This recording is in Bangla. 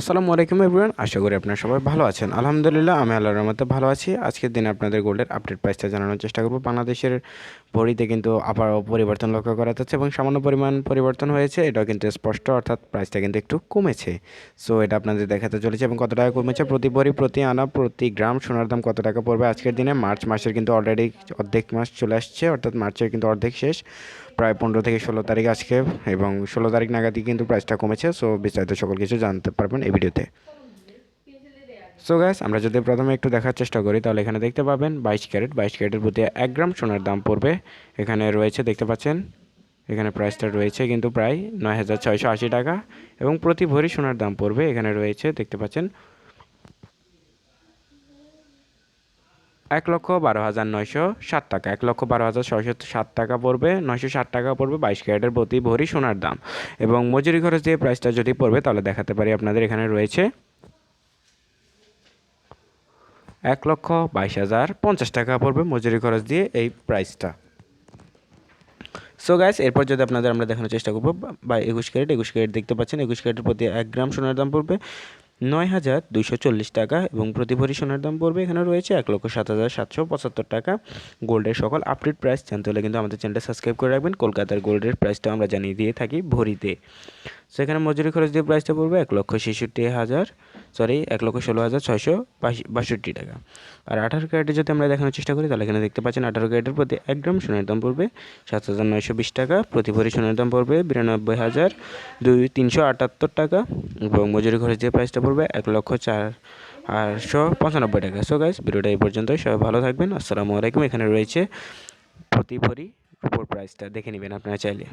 আসসালামু আলাইকুম এভরিওয়ান, আশা করি আপনারা সবাই ভালো আছেন। আলহামদুলিল্লাহ, আমি আল্লাহর রহমতে ভালো আছি। আজকের দিনে আপনাদের গোল্ডের আপডেট প্রাইসটা জানানোর চেষ্টা করব। বাংলাদেশের ভরিতে কিন্তু আবার পরিবর্তন লক্ষ্য করা যাচ্ছে এবং সামান্য পরিমাণ পরিবর্তন হয়েছে। এটাও কিন্তু স্পষ্ট, অর্থাৎ প্রাইসটা কিন্তু একটু কমেছে। সো এটা আপনাদের দেখাতে চলেছে এবং কত টাকা কমেছে? প্রতি ভরি, প্রতি আনা, প্রতি গ্রাম সোনার দাম কত টাকা পড়বে? আজকের দিনে মার্চ মাসের কিন্তু অলরেডি অর্ধেক মাস চলে আসছে, অর্থাৎ মার্চের কিন্তু অর্ধেক শেষ। প্রায় পনেরো থেকে ষোলো তারিখ আজকে এবং ষোলো তারিখ নাগাদই কিন্তু প্রাইসটা কমেছে সো বিস্তারিত সকল কিছু জানতে পারবেন এই ভিডিওতে সো গ্যাস আমরা যদি প্রথমে একটু দেখার চেষ্টা করি, তাহলে এখানে দেখতে পাবেন বাইশ ক্যারেট। বাইশ ক্যারেটের প্রতি এক গ্রাম সোনার দাম পড়বে। এখানে রয়েছে, দেখতে পাচ্ছেন? এখানে প্রাইসটা রয়েছে কিন্তু প্রায় নয় হাজার ছয়শো আশি টাকা এবং প্রতি ভরি সোনার দাম পড়বে। এখানে রয়েছে, দেখতে পাচ্ছেন? এক লক্ষ বারো হাজার নয়শো ষাট টাকা। এক লক্ষ বারো হাজার ছয়শো ষাট টাকা পড়বে, নয়শো ষাট টাকা পড়বে বাইশ ক্যারেটের প্রতি ভরি সোনার দাম। এবং মজুরি খরচ দিয়ে প্রাইসটা যদি পড়বে, তাহলে দেখাতে পারি আপনাদের এখানে রয়েছে এক লক্ষ বাইশ হাজার পঞ্চাশ টাকা পড়বে মজুরি খরচ দিয়ে এই প্রাইসটা সো গ্যাস এরপর যদি আপনাদের আমরা দেখানোর চেষ্টা করব, বা একুশ ক্যারেট একুশ ক্যারেট দেখতে পাচ্ছেন, একুশ ক্যারেটের প্রতি এক গ্রাম সোনার দাম পড়বে। নয় হাজার দুইশো চল্লিশ টাকা এবং প্রতি ভরি সোনার দাম পড়বে এখানে রয়েছে এক লক্ষ সাত হাজার সাতশো পঁচাত্তর টাকা। গোল্ডের সকল আপডেট প্রাইস জানতে হলে কিন্তু আমাদের চ্যানেলটা সাবস্ক্রাইব করে রাখবেন। কলকাতার গোল্ডের প্রাইসটা আমরা জানিয়ে দিয়ে থাকি ভরিতে। সেখানে মজুরি খরচ দিয়ে প্রাইসটা পড়বে এক লক্ষ ছেষট্টি হাজার সরি এক লক্ষ ষোলো হাজার ছয়শো বাষট্টি টাকা। আর আঠারো ক্যারেটে যদি আমরা দেখানোর চেষ্টা করি, তাহলে এখানে দেখতে পাচ্ছেন আঠারো ক্যারেটের প্রতি এক গ্রাম সোনার দাম পড়বে সাত হাজার নয়শো বিশ টাকা, প্রতি ভরি সোনার দাম পড়বে বিরানব্বই হাজার দুই তিনশো আটাত্তর টাকা এবং মজুরি খরচ দিয়ে প্রাইসটা পড়বে এক লক্ষ চার আটশো পঁচানব্বই টাকা। সো গাইস ভিডিওটা এই পর্যন্তই। সবাই ভালো থাকবেন। আসসালামু আলাইকুম। এখানে রয়েছে প্রতি ভরি উপর প্রাইসটা দেখে নেবেন আপনারা চাইলে।